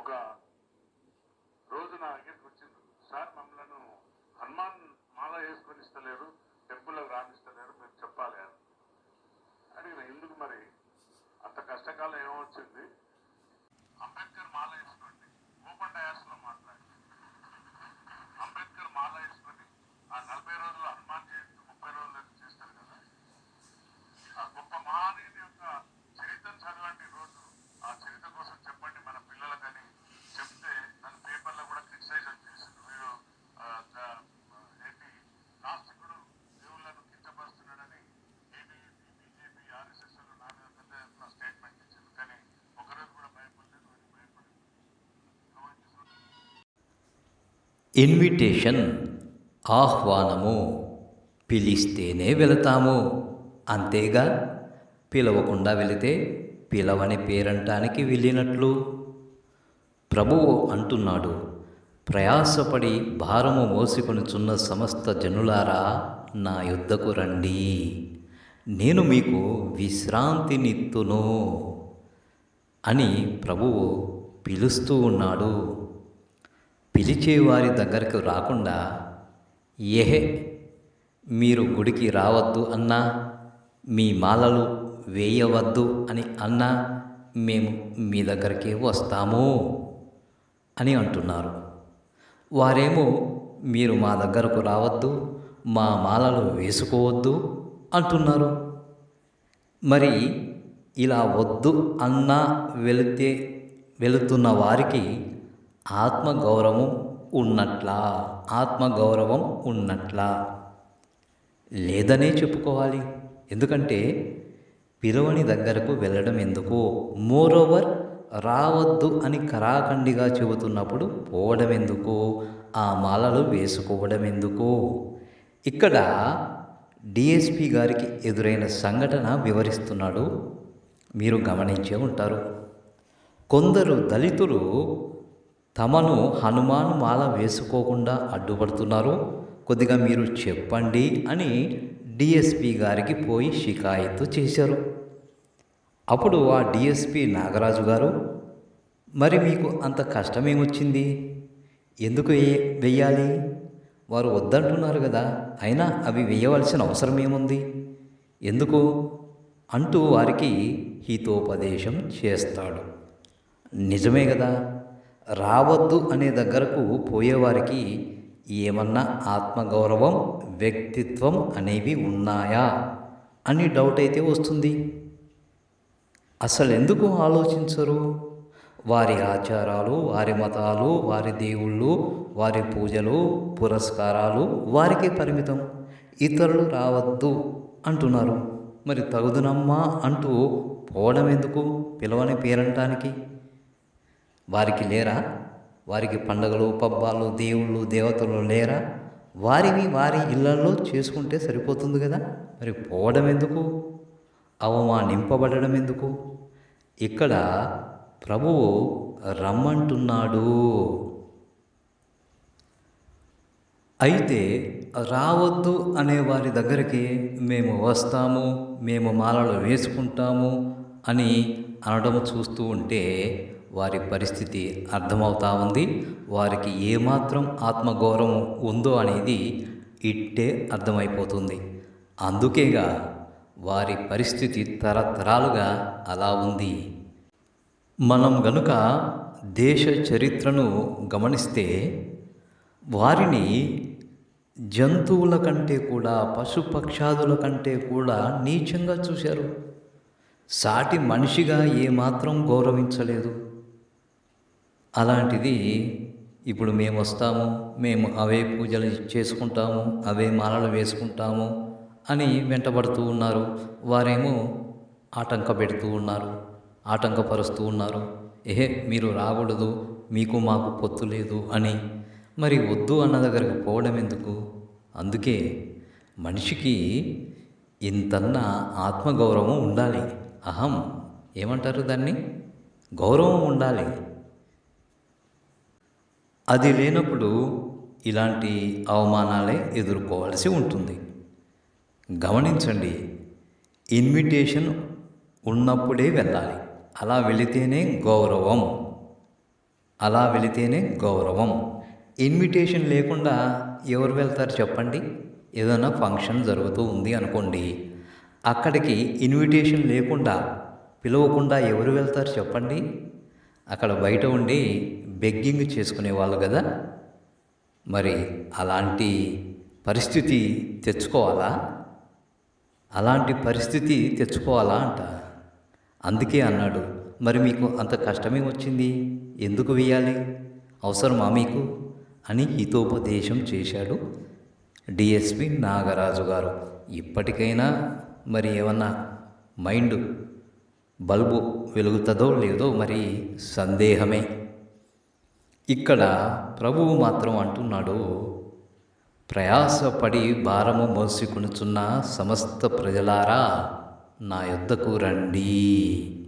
ఒక రోజు నా దగ్గరికి వచ్చింది. సార్ మమ్మలను హనుమాన్ మాల వేసుకొని ఇస్తలేరు. ఇన్విటేషన్ ఆహ్వానము పిలిస్తేనే వెళతాము. అంతేగా పిలవకుండా వెళితే పిలవని పేరంటానికి వెళ్ళినట్లు. ప్రభువు అంటున్నాడు ప్రయాసపడి భారము మోసుకొనుచున్న సమస్త జనులారా నా యుద్ధకు రండి. నేను మీకు విశ్రాంతినిత్తును అని ప్రభువు పిలుస్తూ ఉన్నాడు. పిలిచే వారి దగ్గరకు రాకుండా ఏహే మీరు గుడికి రావద్దు అన్నా మీ మాలలు వేయవద్దు అని అన్నా మేము మీ దగ్గరికే వస్తాము అని అంటున్నారు. వారేమో మీరు మా దగ్గరకు రావద్దు మా మాలలు వేసుకోవద్దు అంటున్నారు. మరి ఇలా వద్దు అన్నా వెళితే వెళుతున్న వారికి ఆత్మగౌరవం ఉన్నట్లా ఆత్మగౌరవం ఉన్నట్లా. లేదనే చెప్పుకోవాలి. ఎందుకంటే పిలవని దగ్గరకు వెళ్ళడం ఎందుకు? మోరోవర్ రావద్దు అని కరాఖండిగా చెబుతున్నప్పుడు పోవడం ఎందుకు? ఆ మాలలు వేసుకోవడం ఎందుకు? ఇక్కడ డిఎస్పి గారికి ఎదురైన సంఘటన వివరిస్తున్నాడు. మీరు గమనించే ఉంటారు. కొందరు దళితులు తమను హనుమాన్ మాల వేసుకోకుండా అడ్డుపడుతున్నారు. కొద్దిగా మీరు చెప్పండి అని డిఎస్పి గారికి పోయి షికాయత్తు చేశారు. అప్పుడు ఆ డిఎస్పి నాగరాజు గారు మరి మీకు అంత కష్టమేమొచ్చింది? ఎందుకు వేయ వెయ్యాలి? వారు వద్దంటున్నారు కదా అయినా అవి వేయవలసిన అవసరం ఏముంది ఎందుకు? అంటూ వారికి హితోపదేశం చేస్తాడు. నిజమే కదా రావద్దు అనే దగ్గరకు పోయేవారికి ఏమన్నా ఆత్మగౌరవం వ్యక్తిత్వం అనేవి ఉన్నాయా అని డౌట్ అయితే వస్తుంది. అసలు ఎందుకు ఆలోచించరు? వారి ఆచారాలు వారి మతాలు వారి దేవుళ్ళు వారి పూజలు పురస్కారాలు వారికి పరిమితం. ఇతరులు రావద్దు అంటున్నారు. మరి తగుదునమ్మా అంటూ పోవడం ఎందుకు పిలవని పేరంటానికి? వారికి లేరా? వారికి పండగలు పబ్బాలు దేవుళ్ళు దేవతలు లేరా? వారివి వారి ఇళ్ళలో చేసుకుంటే సరిపోతుంది కదా? మరి పోవడం ఎందుకు? అవమానింపబడడం ఎందుకు? ఇక్కడ ప్రభువు రమ్మంటున్నాడు. అయితే రావద్దు అనే వారి దగ్గరికి మేము వస్తాము మేము మాలలు వేసుకుంటాము అని అనడం చూస్తూ ఉంటే వారి పరిస్థితి అర్థమవుతా ఉంది. వారికి ఏమాత్రం ఆత్మగౌరవం ఉందో అనేది ఇట్టే అర్థమైపోతుంది. అందుకేగా వారి పరిస్థితి తరతరాలుగా అలా ఉంది. మనం గనుక దేశ చరిత్రను గమనిస్తే వారిని జంతువుల కంటే కూడా పశుపక్షాదుల కంటే కూడా నీచంగా చూశారు. సాటి మనిషిగా ఏమాత్రం గౌరవించలేదు. అలాంటిది ఇప్పుడు మేము వస్తాము మేము అవే పూజలు చేసుకుంటాము అవే మాలలు వేసుకుంటాము అని వెంటబడుతూ ఉన్నారు. వారేమో ఆటంక పెడుతూ ఉన్నారు ఆటంకపరుస్తూ ఉన్నారు. ఏహే మీరు రాకూడదు మీకు మాకు పొత్తు లేదు అని. మరి వద్దు అన్న దగ్గరకు పోవడం ఎందుకు? అందుకే మనిషికి ఇంతన్న ఆత్మగౌరవం ఉండాలి. అహం ఏమంటారు దాన్ని? గౌరవం ఉండాలి. అది లేనప్పుడు ఇలాంటి అవమానాలే ఎదుర్కోవాల్సి ఉంటుంది. గమనించండి ఇన్విటేషన్ ఉన్నప్పుడే వెళ్ళాలి. అలా వెళితేనే గౌరవం. అలా వెళితేనే గౌరవం. ఇన్విటేషన్ లేకుండా ఎవరు వెళ్తారు చెప్పండి? ఏదైనా ఫంక్షన్ జరుగుతూ ఉంది అనుకోండి. అక్కడికి ఇన్విటేషన్ లేకుండా పిలవకుండా ఎవరు వెళ్తారు చెప్పండి? అక్కడ బయట ఉండి బెగ్గింగ్ చేసుకునే వాళ్ళు కదా? మరి అలాంటి పరిస్థితి తెచ్చుకోవాలా? అలాంటి పరిస్థితి తెచ్చుకోవాలా అంట. అందుకే అన్నాడు మరి మీకు అంత కష్టమే వచ్చింది? ఎందుకు వేయాలి అవసరమా మీకు? అని హితోపదేశం చేశాడు డిఎస్పి నాగరాజు గారు. ఇప్పటికైనా మరి ఏమన్నా మైండ్ బల్బు వెలుగుతుందో లేదో మరి సందేహమే. ఇక్కడ ప్రభువు మాత్రం అంటున్నాడు ప్రయాసపడి భారము మోసుకునుచున్న సమస్త ప్రజలారా నా యొద్దకు రండి.